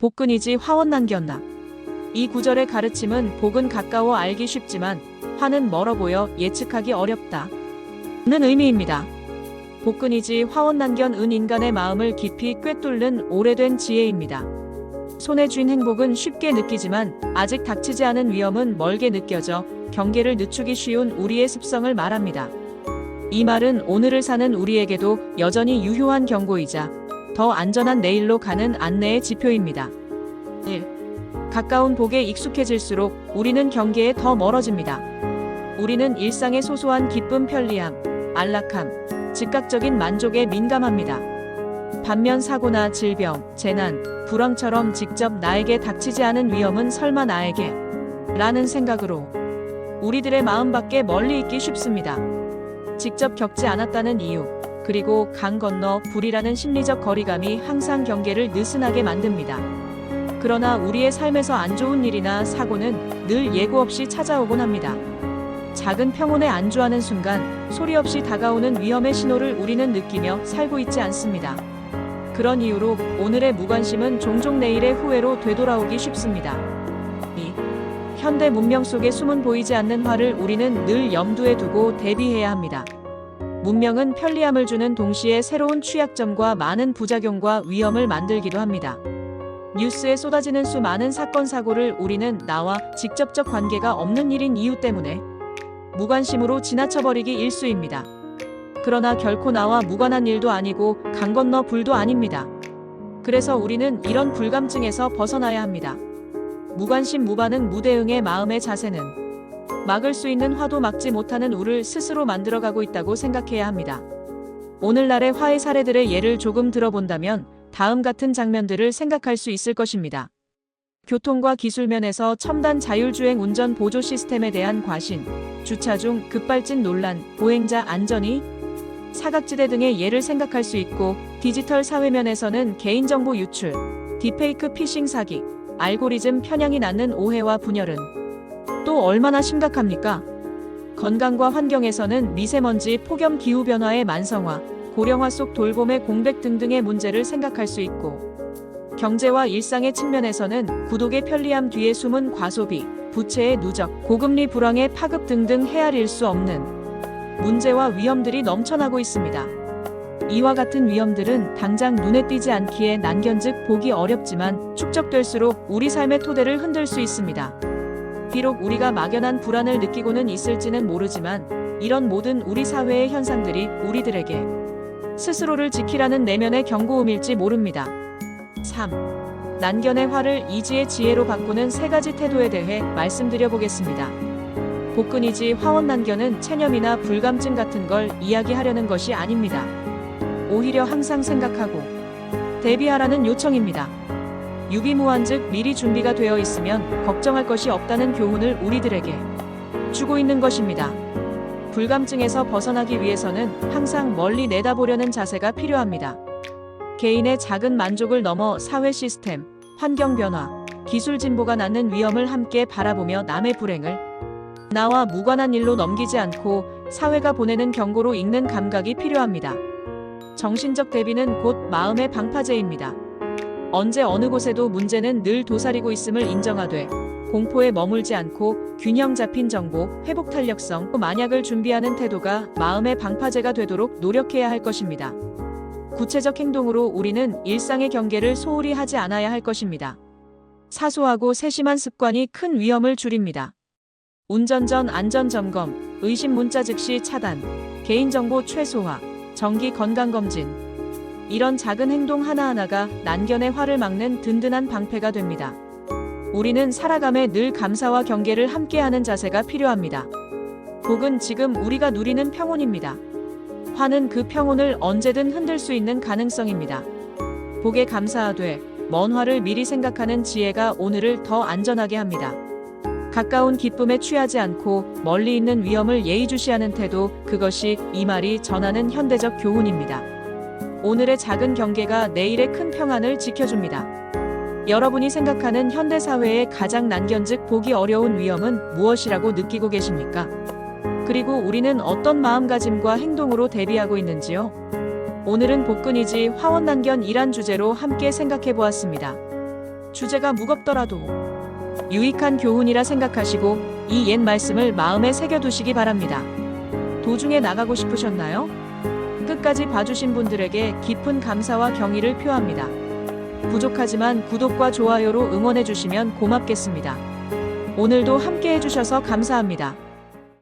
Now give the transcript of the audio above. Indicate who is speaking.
Speaker 1: 복근이지 화원난견나. 이 구절의 가르침은 복은 가까워 알기 쉽지만 화는 멀어 보여 예측하기 어렵다. 는 의미입니다. 복근이지 화원난견 은 인간의 마음을 깊이 꿰뚫는 오래된 지혜입니다. 손에 쥔 행복은 쉽게 느끼지만 아직 닥치지 않은 위험은 멀게 느껴져 경계를 늦추기 쉬운 우리의 습성을 말합니다. 이 말은 오늘을 사는 우리에게도 여전히 유효한 경고이자 더 안전한 내일로 가는 안내의 지표입니다. 1. 가까운 복에 익숙해질수록 우리는 경계에 더 멀어집니다. 우리는 일상의 소소한 기쁨, 편리함, 안락함, 즉각적인 만족에 민감합니다. 반면 사고나 질병, 재난, 불황처럼 직접 나에게 닥치지 않은 위험은 설마 나에게 라는 생각으로 우리들의 마음 밖에 멀리 있기 쉽습니다. 직접 겪지 않았다는 이유, 그리고 강 건너 불이라는 심리적 거리감이 항상 경계를 느슨하게 만듭니다. 그러나 우리의 삶에서 안 좋은 일이나 사고는 늘 예고 없이 찾아오곤 합니다. 작은 평온에 안주하는 순간 소리 없이 다가오는 위험의 신호를 우리는 느끼며 살고 있지 않습니다. 그런 이유로 오늘의 무관심은 종종 내일의 후회로 되돌아오기 쉽습니다. 2. 현대 문명 속에 숨은 보이지 않는 화를 우리는 늘 염두에 두고 대비해야 합니다. 문명은 편리함을 주는 동시에 새로운 취약점과 많은 부작용과 위험을 만들기도 합니다. 뉴스에 쏟아지는 수많은 사건 사고를 우리는 나와 직접적 관계가 없는 일인 이유 때문에 무관심으로 지나쳐버리기 일쑤입니다. 그러나 결코 나와 무관한 일도 아니고 강 건너 불도 아닙니다. 그래서 우리는 이런 불감증에서 벗어나야 합니다. 무관심 무반응 무대응의 마음의 자세는 막을 수 있는 화도 막지 못하는 우를 스스로 만들어가고 있다고 생각해야 합니다. 오늘날의 화해 사례들의 예를 조금 들어본다면 다음 같은 장면들을 생각할 수 있을 것입니다. 교통과 기술 면에서 첨단 자율주행 운전 보조 시스템에 대한 과신, 주차 중 급발진 논란, 보행자 안전이 사각지대 등의 예를 생각할 수 있고 디지털 사회면에서는 개인정보 유출, 디페이크 피싱 사기, 알고리즘 편향이 낳는 오해와 분열은 또 얼마나 심각합니까? 건강과 환경에서는 미세먼지, 폭염 기후 변화의 만성화, 고령화 속 돌봄의 공백 등등의 문제를 생각할 수 있고 경제와 일상의 측면에서는 구독의 편리함 뒤에 숨은 과소비, 부채의 누적, 고금리 불황의 파급 등등 헤아릴 수 없는 문제와 위험들이 넘쳐나고 있습니다. 이와 같은 위험들은 당장 눈에 띄지 않기에 난견즉 보기 어렵지만 축적될수록 우리 삶의 토대를 흔들 수 있습니다. 비록 우리가 막연한 불안을 느끼고는 있을지는 모르지만 이런 모든 우리 사회의 현상들이 우리들에게 스스로를 지키라는 내면의 경고음일지 모릅니다. 3. 난견의 화를 이지의 지혜로 바꾸는 세 가지 태도에 대해 말씀드려 보겠습니다. 복근이지 화원 난견은 체념이나 불감증 같은 걸 이야기하려는 것이 아닙니다. 오히려 항상 생각하고 대비하라는 요청입니다. 유비무환즉 미리 준비가 되어 있으면 걱정할 것이 없다는 교훈을 우리들에게 주고 있는 것입니다. 불감증에서 벗어나기 위해서는 항상 멀리 내다보려는 자세가 필요합니다. 개인의 작은 만족을 넘어 사회 시스템, 환경 변화, 기술 진보가 낳는 위험을 함께 바라보며 남의 불행을 나와 무관한 일로 넘기지 않고 사회가 보내는 경고로 읽는 감각이 필요합니다. 정신적 대비는 곧 마음의 방파제입니다. 언제 어느 곳에도 문제는 늘 도사리고 있음을 인정하되 공포에 머물지 않고 균형 잡힌 정보, 회복 탄력성, 만약을 준비하는 태도가 마음의 방파제가 되도록 노력해야 할 것입니다. 구체적 행동으로 우리는 일상의 경계를 소홀히 하지 않아야 할 것입니다. 사소하고 세심한 습관이 큰 위험을 줄입니다. 운전 전 안전 점검, 의심 문자 즉시 차단, 개인정보 최소화, 정기 건강 검진. 이런 작은 행동 하나하나가 난견의 화를 막는 든든한 방패가 됩니다. 우리는 살아감에 늘 감사와 경계를 함께하는 자세가 필요합니다. 복은 지금 우리가 누리는 평온입니다. 화는 그 평온을 언제든 흔들 수 있는 가능성입니다. 복에 감사하되 먼 화를 미리 생각하는 지혜가 오늘을 더 안전하게 합니다. 가까운 기쁨에 취하지 않고 멀리 있는 위험을 예의주시하는 태도, 그것이 이 말이 전하는 현대적 교훈입니다. 오늘의 작은 경계가 내일의 큰 평안을 지켜줍니다. 여러분이 생각하는 현대사회의 가장 난견즉 보기 어려운 위험은 무엇이라고 느끼고 계십니까? 그리고 우리는 어떤 마음가짐과 행동으로 대비하고 있는지요? 오늘은 복근이지 화원난견이란 주제로 함께 생각해 보았습니다. 주제가 무겁더라도 유익한 교훈이라 생각하시고 이 옛 말씀을 마음에 새겨두시기 바랍니다. 도중에 나가고 싶으셨나요? 끝까지 봐주신 분들에게 깊은 감사와 경의를 표합니다. 부족하지만 구독과 좋아요로 응원해주시면 고맙겠습니다. 오늘도 함께 해주셔서 감사합니다.